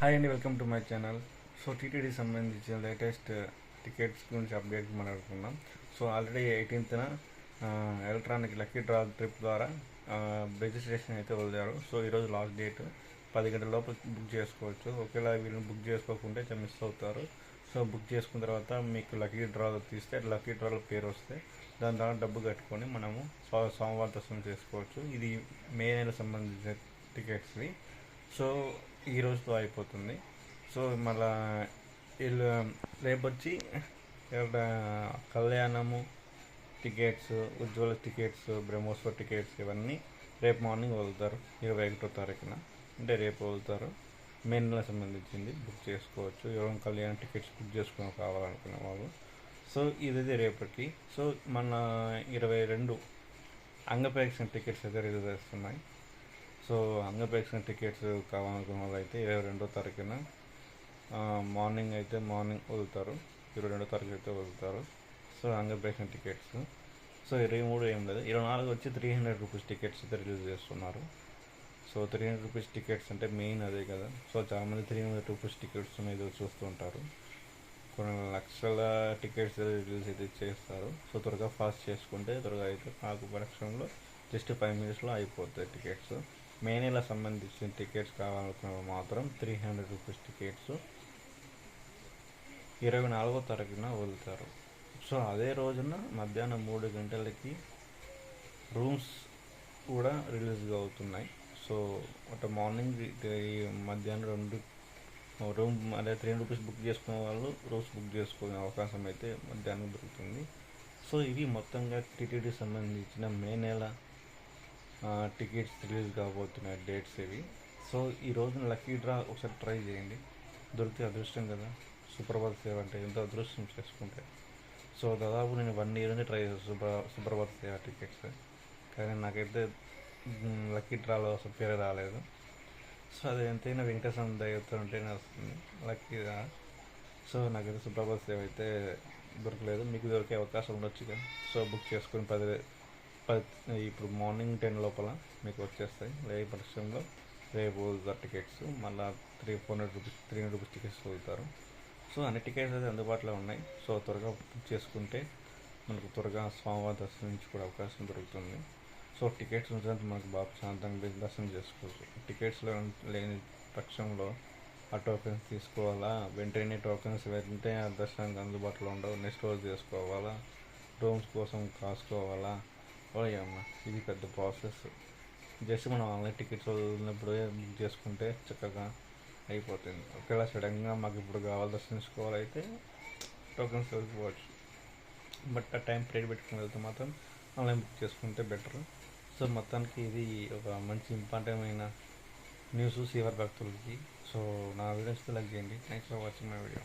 Hi అండి welcome to my channel so TTD సంబంధించిన latest tickets uh, గురించి update మాట్లాడుకుందాం. సో ఆల్రెడీ ఎయిటీన్త్న ఎలక్ట్రానిక్ లక్కీ డ్రా ట్రిప్ ద్వారా రిజిస్ట్రేషన్ అయితే వదిలారు. సో ఈరోజు లాస్ట్ డేట్ పది గంటల లోపు బుక్ చేసుకోవచ్చు. ఒకవేళ వీళ్ళని బుక్ చేసుకోకుంటే మిస్ అవుతారు. సో బుక్ చేసుకున్న తర్వాత మీకు లక్కీ డ్రా తీస్తే లక్కీ డ్రాలో పేరు వస్తే దాని ద్వారా డబ్బు కట్టుకొని మనము సోమవారం దర్శనం చేసుకోవచ్చు. ఇది మే నెల సంబంధించిన టికెట్స్వి సో ఈ రోజుతో అయిపోతుంది. సో మళ్ళా వీళ్ళు రేపు వచ్చి ఇక్కడ కళ్యాణము టికెట్స్ ఉజ్వల టికెట్స్ బ్రహ్మోత్సవ టికెట్స్ ఇవన్నీ రేపు మార్నింగ్ వదులుతారు. ఇరవై ఒకటో తారీఖున. అంటే రేపు వదులుతారు. మే నెల సంబంధించింది బుక్ చేసుకోవచ్చు. ఎవరైనా కళ్యాణ టికెట్స్ బుక్ చేసుకుని కావాలనుకునే వాళ్ళు. సో ఇది రేపటికి. సో మన ఇరవై రెండు అంగపేక్షణ టికెట్స్ అయితే రిలీజ్ చేస్తున్నాయి. సో అంగపేక్షణ టికెట్స్ కావాలనుకున్న వాళ్ళు అయితే ఇరవై రెండో తారీఖున మార్నింగ్ అయితే మార్నింగ్ వదులుతారు. ఇరవై రెండో తారీఖు అయితే వదులుతారు. So అంగప్రేక్షణ tickets. సో ఇరవై మూడు ఏం లేదు. ఇరవై నాలుగు వచ్చి త్రీ హండ్రెడ్ రూపీస్ టికెట్స్ అయితే రిలీజ్ చేస్తున్నారు. So three hundred rupees tickets అంటే మెయిన్ అదే కదా. సో చాలామంది త్రీ హండ్రెడ్ రూపీస్ టికెట్స్ మీద చూస్తుంటారు కొన్ని లక్షల టికెట్స్ రిలీజ్ అయితే చేస్తారు. సో త్వరగా ఫాస్ట్ చేసుకుంటే త్వరగా అయితే నాకు పరిశ్రమలో జస్ట్ ఫైవ్ మినిట్స్లో అయిపోతాయి టికెట్స్ మే నెల సంబంధించిన టికెట్స్ కావాలనుకున్న మాత్రం త్రీ హండ్రెడ్ రూపీస్ టికెట్స్ ఇరవై నాలుగో తారీఖున వదులుతారు. సో అదే రోజున మధ్యాహ్నం మూడు గంటలకి రూమ్స్ కూడా రిలీజ్గా అవుతున్నాయి. సో అంటే మార్నింగ్ ఈ మధ్యాహ్నం రెండు రూమ్ అదే త్రీ రూపీస్ బుక్ చేసుకునే వాళ్ళు రూమ్స్ బుక్ చేసుకునే అవకాశం అయితే మధ్యాహ్నం దొరుకుతుంది. సో ఇవి మొత్తంగా టీటీడీ సంబంధించిన మే నెల టికెట్స్ రిలీజ్ కాబోతున్నాయి డేట్స్ ఇవి. సో ఈ రోజున లక్కీ డ్రా ఒకసారి ట్రై చేయండి. దొరికితే అదృష్టం కదా. సుప్రభాత్ సేవ అంటే ఎంతో అదృష్టం చేసుకుంటే. సో దాదాపు నేను వన్ ఇయర్ నుంచి ట్రై చేస్తాను సుప్ర సుప్రభాత్ సేవ టికెట్స్ కానీ నాకైతే లక్కీ డ్రాలో అసలు పేరు రాలేదు. సో అది ఎంతైనా వెంకటేశ్వర దయతో ఉంటేనే వస్తుంది. లక్కీగా సో నాకైతే సుప్రభాత్ సేవ అయితే దొరకలేదు. మీకు దొరికే అవకాశం ఉండొచ్చు కదా. సో బుక్ చేసుకొని పది ఇప్పుడు మార్నింగ్ టెన్ లోపల మీకు వచ్చేస్తాయి. రేపు పరిశ్రమలో రేపు టికెట్స్. మళ్ళీ three four hundred rupees three hundred rupees tickets వదులుతారు సో అన్ని టికెట్స్ అయితే అందుబాటులో ఉన్నాయి. సో త్వరగా బుక్ చేసుకుంటే మనకు త్వరగా స్వామివారి దర్శించుకునే అవకాశం దొరుకుతుంది. సో టికెట్స్ ఉంటే మనకు బాబు శాంతంగా దర్శనం చేసుకోవచ్చు. టికెట్స్లో లేని పక్షంలో ఆ టోకెన్స్ తీసుకోవాలా? వెంటనే టోకెన్స్ వెంటనే ఆ దర్శనానికి అందుబాటులో ఉండవు. నెక్స్ట్ రోజు చేసుకోవాలా? రూమ్స్ కోసం కాసుకోవాలా? అమ్మా ఇది పెద్ద ప్రాసెస్ జస్ట్ మనం ఆన్లైన్ టికెట్స్ వదిలినప్పుడు బుక్ చేసుకుంటే చక్కగా అయిపోతుంది. ఒకవేళ సడన్గా మాకు ఇప్పుడు కావాలి దర్శించుకోవాలైతే టోకెన్స్ వెళ్ళిపోవచ్చు బట్ ఆ టైం పీరియడ్ పెట్టుకుని వెళ్తే మాత్రం ఆన్లైన్ బుక్ చేసుకుంటే బెటర్ సో మొత్తానికి ఇది ఒక మంచి ఇంపార్టెంట్ అయిన న్యూస్ సీవర్ భక్తులకి. సో నా వీడియోస్ లైక్ చేయండి. Thanks for watching my video